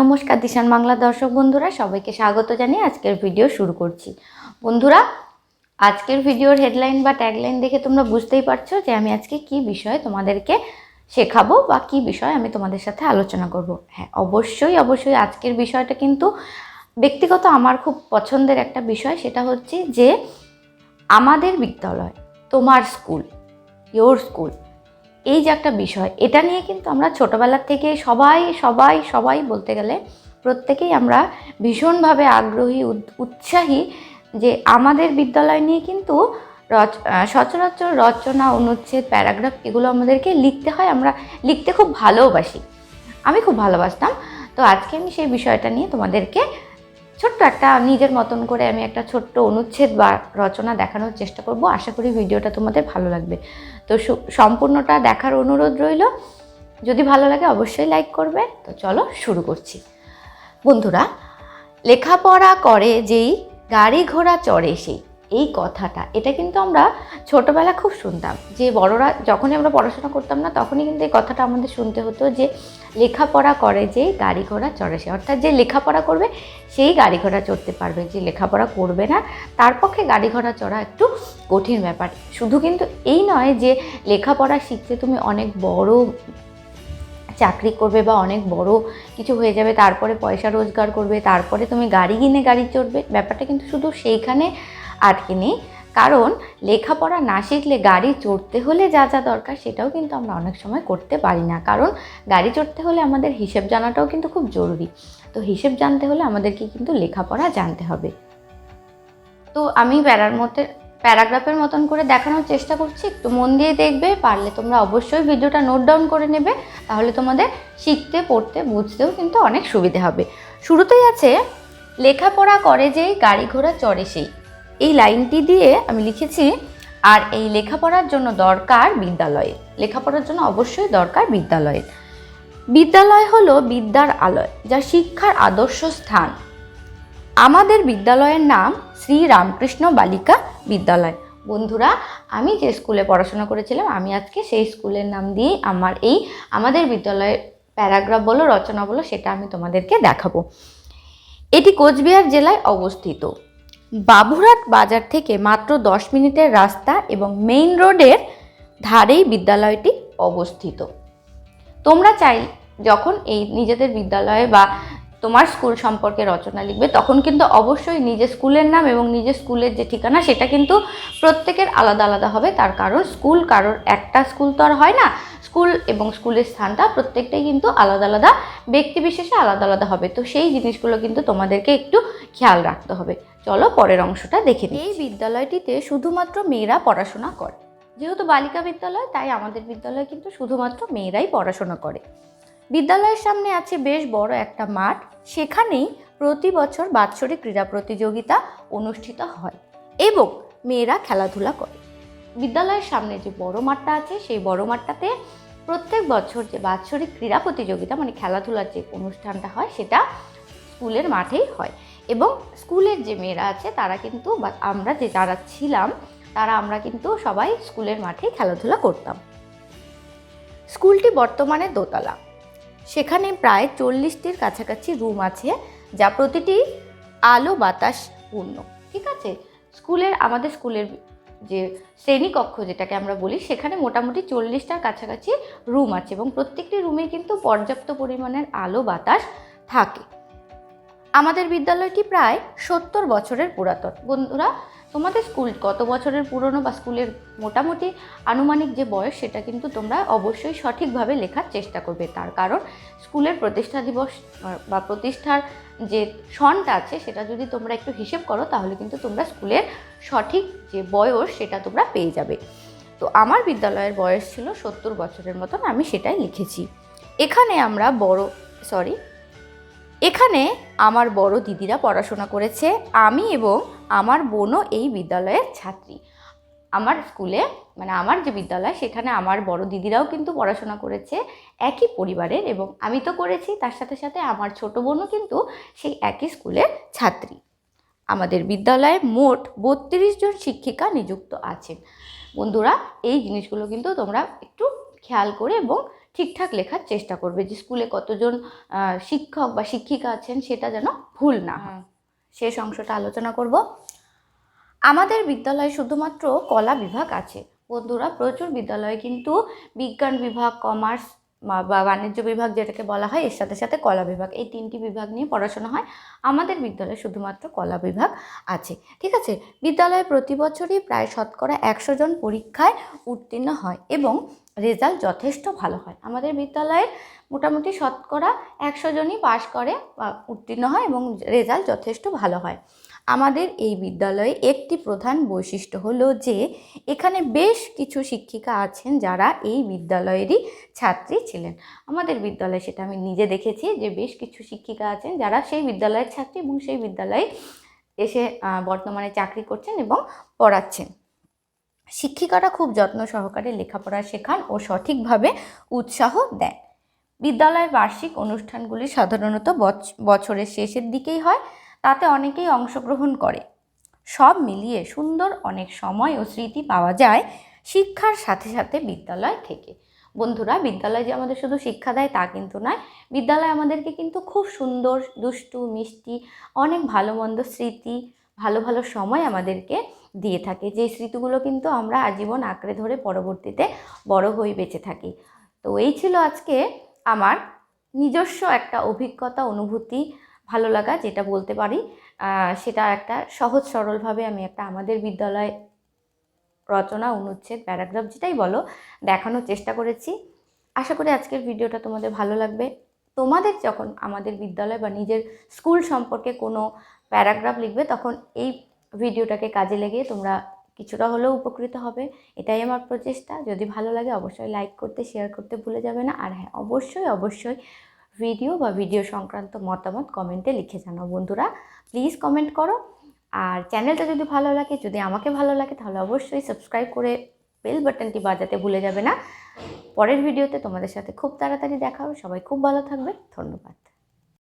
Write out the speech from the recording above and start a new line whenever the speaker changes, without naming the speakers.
নমস্কার দিশান বাংলা দর্শক বন্ধুরা, সবাইকে স্বাগত জানিয়ে আজকের ভিডিও শুরু করছি। বন্ধুরা, আজকের ভিডিওর হেডলাইন বা ট্যাগলাইন দেখে তোমরা বুঝতেই পারছ যে আমি আজকে কি বিষয়ে তোমাদেরকে শেখাবো বা কি বিষয়ে আমি তোমাদের সাথে আলোচনা করব। হ্যাঁ অবশ্যই অবশ্যই আজকের বিষয়টা কিন্তু ব্যক্তিগত আমার খুব পছন্দের একটা বিষয়, সেটা হচ্ছে যে আমাদের বিদ্যালয়, তোমার স্কুল ইয়োর স্কুল এই যে একটা বিষয়, এটা নিয়ে কিন্তু আমরা ছোটোবেলার থেকে সবাই সবাই সবাই বলতে গেলে প্রত্যেকেই আমরা ভীষণভাবে আগ্রহী উৎ- উৎসাহী যে আমাদের বিদ্যালয় নিয়ে কিন্তু রচ সচরাচর রচনা, অনুচ্ছেদ, প্যারাগ্রাফ এগুলো আমাদেরকে লিখতে হয়, আমরা লিখতে খুব ভালোবাসি। আমি খুব ভালোবাসতাম। তো আজকে আমি সেই বিষয়টা নিয়ে তোমাদেরকে ছোট্ট একটা নিজের মতন করে আমি একটা ছোট্ট অনুচ্ছেদ বা রচনা দেখানোর চেষ্টা করব। আশা করি ভিডিওটা তোমাদের ভালো লাগবে। তো সম্পূর্ণটা দেখার অনুরোধ রইল। যদি ভালো লাগে অবশ্যই লাইক করবে। তো চলো শুরু করছি। বন্ধুরা, লেখাপড়া করে যেই, গাড়ি ঘোড়া চড়ে সেই। এই কথাটা, এটা কিন্তু আমরা ছোটোবেলা খুব শুনতাম। যে বড়রা যখনই আমরা পড়াশোনা করতাম না, তখনই কিন্তু এই কথাটা আমাদের শুনতে হতো যে লেখাপড়া করে যেই গাড়ি ঘোড়া চড়ে সে। অর্থাৎ যে লেখাপড়া করবে, সেই গাড়ি ঘোড়া চড়তে পারবে। যে লেখাপড়া করবে না, তার পক্ষে গাড়ি ঘোড়া চড়া একটু কঠিন ব্যাপার। শুধু কিন্তু এই নয় যে লেখাপড়া শিখতে তুমি অনেক বড় চাকরি করবে বা অনেক বড় কিছু হয়ে যাবে, তারপরে পয়সা রোজগার করবে, তারপরে তুমি গাড়ি কিনে গাড়ি চড়বে। ব্যাপারটা কিন্তু শুধু সেইখানে আটকে নেই কারণ লেখাপড়া না শিখলে গাড়ি চড়তে হলে যা যা দরকার সেটাও কিন্তু আমরা অনেক সময় করতে পারি না। কারণ গাড়ি চড়তে হলে আমাদের হিসেব জানাটাও কিন্তু খুব জরুরি। তো হিসেব জানতে হলে আমাদেরকে কিন্তু লেখাপড়া জানতে হবে। তো আমি প্যারার মধ্যে প্যারাগ্রাফের মতন করে দেখানোর চেষ্টা করছি। একটু মন দিয়ে দেখবে, পারলে তোমরা অবশ্যই ভিডিওটা নোট ডাউন করে নেবে। তাহলে তোমাদের শিখতে, পড়তে, বুঝতেও কিন্তু অনেক সুবিধে হবে। শুরুতেই আছে, লেখাপড়া করে যেই গাড়ি ঘোড়া চড়ে সেই। এই লাইনটি দিয়ে আমি লিখেছি, আর এই লেখাপড়ার জন্য দরকার বিদ্যালয়ে। লেখাপড়ার জন্য অবশ্যই দরকার বিদ্যালয়ের বিদ্যালয় হলো বিদ্যার আলয়, যা শিক্ষার আদর্শ স্থান। আমাদের বিদ্যালয়ের নাম শ্রী রামকৃষ্ণ বালিকা বিদ্যালয়। বন্ধুরা, আমি যে স্কুলে পড়াশোনা করেছিলাম, আমি আজকে সেই স্কুলের নাম দিয়েই আমার এই আমাদের বিদ্যালয়ের প্যারাগ্রাফ বলো, রচনা বলো, সেটা আমি তোমাদেরকে দেখাবো। এটি কোচবিহার জেলায় অবস্থিত। বাবুরহাট বাজার থেকে মাত্র দশ মিনিটের রাস্তা এবং মেইন রোডের ধারেই বিদ্যালয়টি অবস্থিত। তোমরা চাই, যখন এই নিজেদের বিদ্যালয়ে বা তোমার স্কুল সম্পর্কে রচনা লিখবে, তখন কিন্তু অবশ্যই নিজের স্কুলের নাম এবং নিজের স্কুলের যে ঠিকানা সেটা কিন্তু প্রত্যেকের আলাদা আলাদা হবে। তার কারণ স্কুল কারোর একটা স্কুল তো আর হয় না। স্কুল এবং স্কুলের স্থানটা প্রত্যেকটাই কিন্তু আলাদা আলাদা, ব্যক্তি বিশেষে আলাদা আলাদা হবে। তো সেই জিনিসগুলো কিন্তু তোমাদেরকে একটু খেয়াল রাখতে হবে। চলো পরের অংশটা দেখে নিই। এই বিদ্যালয়টিতে শুধুমাত্র মেয়েরা পড়াশোনা করে। যেহেতু বালিকা বিদ্যালয়, তাই আমাদের বিদ্যালয়ে কিন্তু শুধুমাত্র মেয়েরাই পড়াশোনা করে। বিদ্যালয়ের সামনে আছে বেশ বড় একটা মাঠ। সেখানেই প্রতি বছর বাৎসরিক ক্রীড়া প্রতিযোগিতা অনুষ্ঠিত হয় এবং মেয়েরা খেলাধুলা করে। বিদ্যালয়ের সামনে যে বড় মাঠটা আছে, সেই বড় মাঠটাতে প্রত্যেক বছর যে বাৎসরিক ক্রীড়া প্রতিযোগিতা মানে খেলাধুলার যে অনুষ্ঠানটা হয়, সেটা স্কুলের মাঠেই হয় এবং স্কুলের যে মেয়েরা আছে, তারা কিন্তু বা আমরা যে যারা ছিলাম, তারা আমরা কিন্তু সবাই স্কুলের মাঠেই খেলাধুলা করতাম। স্কুলটি বর্তমানে দোতলা। সেখানে প্রায় চল্লিশটির কাছাকাছি রুম আছে যা প্রতিটি আলো বাতাস পূর্ণ, ঠিক আছে? স্কুলের, আমাদের স্কুলের যে শ্রেণীকক্ষ যেটাকে আমরা বলি, সেখানে মোটামুটি চল্লিশটার কাছাকাছি রুম আছে এবং প্রত্যেকটি রুমে কিন্তু পর্যাপ্ত পরিমাণের আলো বাতাস থাকে। আমাদের বিদ্যালয়টি প্রায় সত্তর বছরের পুরাতন। বন্ধুরা, তোমাদের স্কুল কত বছরের পুরনো বা স্কুলের মোটামুটি আনুমানিক যে বয়স, সেটা কিন্তু তোমরা অবশ্যই সঠিকভাবে লেখার চেষ্টা করবে। তার কারণ, স্কুলের প্রতিষ্ঠা দিবস বা প্রতিষ্ঠার যে সনটা আছে, সেটা যদি তোমরা একটু হিসেব করো, তাহলে কিন্তু তোমরা স্কুলের সঠিক যে বয়স, সেটা তোমরা পেয়ে যাবে। তো আমার বিদ্যালয়ের বয়স ছিল সত্তর বছরের মতন, আমি সেটাই লিখেছি। এখানে আমরা বড় সরি এখানে আমার বড় দিদিরা পড়াশোনা করেছে, আমি এবং আমার বোনও এই বিদ্যালয়ের ছাত্রী। আমার স্কুলে মানে আমার যে বিদ্যালয়, সেখানে আমার বড় দিদিরাও কিন্তু পড়াশোনা করেছে, একই পরিবারের এবং আমি তো করেছি, তার সাথে সাথে আমার ছোট বোনও কিন্তু সেই একই স্কুলের ছাত্রী। আমাদের বিদ্যালয়ে মোট বত্রিশ জন শিক্ষিকা নিযুক্ত আছেন। বন্ধুরা, এই জিনিসগুলো কিন্তু তোমরা একটু খেয়াল করে এবং ঠিকঠাক লেখার চেষ্টা করবে যে স্কুলে কতজন শিক্ষক বা শিক্ষিকা আছেন সেটা যেন ভুল না হয়। শেষ অংশটা আলোচনা করব। আমাদের বিদ্যালয়ে শুধুমাত্র কলা বিভাগ আছে। বন্ধুরা প্রচুর বিদ্যালয়ে কিন্তু বিজ্ঞান বিভাগ কমার্স বা বাণিজ্য বিভাগ যেটাকে বলা হয় এর সাথে সাথে কলা বিভাগ। এই তিনটি বিভাগ নিয়ে পড়াশোনা হয়। আমাদের বিদ্যালয়ে শুধুমাত্র কলা বিভাগ আছে। ঠিক আছে? বিদ্যালয়ে প্রতি বছরই প্রায় শতকরা একশো জন পরীক্ষায় উত্তীর্ণ হয় এবং রেজাল্ট যথেষ্ট ভালো হয়। আমাদের বিদ্যালয়ের মোটামুটি শতকরা একশো জনই পাশ করে বা উত্তীর্ণ হয় এবং রেজাল্ট যথেষ্ট ভালো হয়। আমাদের এই বিদ্যালয়ে একটি প্রধান বৈশিষ্ট্য হলো যে, এখানে বেশ কিছু শিক্ষিকা আছেন যারা এই বিদ্যালয়েরই ছাত্রী ছিলেন। আমাদের বিদ্যালয়ে সেটা আমি নিজে দেখেছি যে, বেশ কিছু শিক্ষিকা আছেন যারা সেই বিদ্যালয়ের ছাত্রী এবং সেই বিদ্যালয়ে এসে বর্তমানে চাকরি করছেন এবং পড়াচ্ছেন। শিক্ষিকারা খুব যত্ন সহকারে লেখাপড়া শেখান ও সঠিকভাবে উৎসাহ দেন। বিদ্যালয়ের বার্ষিক অনুষ্ঠানগুলি সাধারণত বছ- বছরের শেষের দিকেই হয়, তাতে অনেকেই অংশগ্রহণ করে। সব মিলিয়ে সুন্দর অনেক সময় ও স্মৃতি পাওয়া যায় শিক্ষার সাথে সাথে বিদ্যালয় থেকে। বন্ধুরা, বিদ্যালয় যে আমাদের শুধু শিক্ষা দেয় তা কিন্তু নয়, বিদ্যালয় আমাদেরকে কিন্তু খুব সুন্দর, দুষ্টু, মিষ্টি, অনেক ভালো মন্দ স্মৃতি ভালো ভালো সময় আমাদেরকে দিয়ে থাকে। যে স্মৃতিগুলো কিন্তু আমরা আজীবন আঁকড়ে ধরে পরবর্তীতে বড় হয়ে বেঁচে থাকি। তো এই ছিল আজকে আমার নিজস্ব একটা অভিজ্ঞতা, অনুভূতি, ভালো লাগা, যেটা বলতে পারি। সেটা একটা সহজ, সরলভাবে আমি একটা আমাদের বিদ্যালয় রচনা, অনুচ্ছেদ, প্যারাগ্রাফ যেটাই বলো, দেখানোর চেষ্টা করেছি। আশা করি আজকের ভিডিওটা তোমাদের ভালো লাগবে। তোমাদের যখন আমাদের বিদ্যালয় বা নিজের স্কুল সম্পর্কে কোনো প্যারাগ্রাফ লিখবে, তখন এই ভিডিওটাকে কাজে লেগে তোমরা কিছুটা হলেও উপকৃত হবে। এটাই আমার প্রচেষ্টা। যদি ভালো লাগে অবশ্যই লাইক করতে, শেয়ার করতে ভুলে যাবে না। আর হ্যাঁ অবশ্যই অবশ্যই ভিডিও বা ভিডিও সংক্রান্ত মতামত কমেন্টে লিখে জানাও। বন্ধুরা প্লিজ কমেন্ট করো। আর চ্যানেলটা যদি ভালো লাগে, যদি আমাকে ভালো লাগে, তাহলে অবশ্যই সাবস্ক্রাইব করে বেল বাটনটি বাজাতে ভুলে যাবে না। পরের ভিডিওতে তোমাদের সাথে খুব তাড়াতাড়ি দেখা হবে। সবাই খুব ভালো থাকবে। ধন্যবাদ।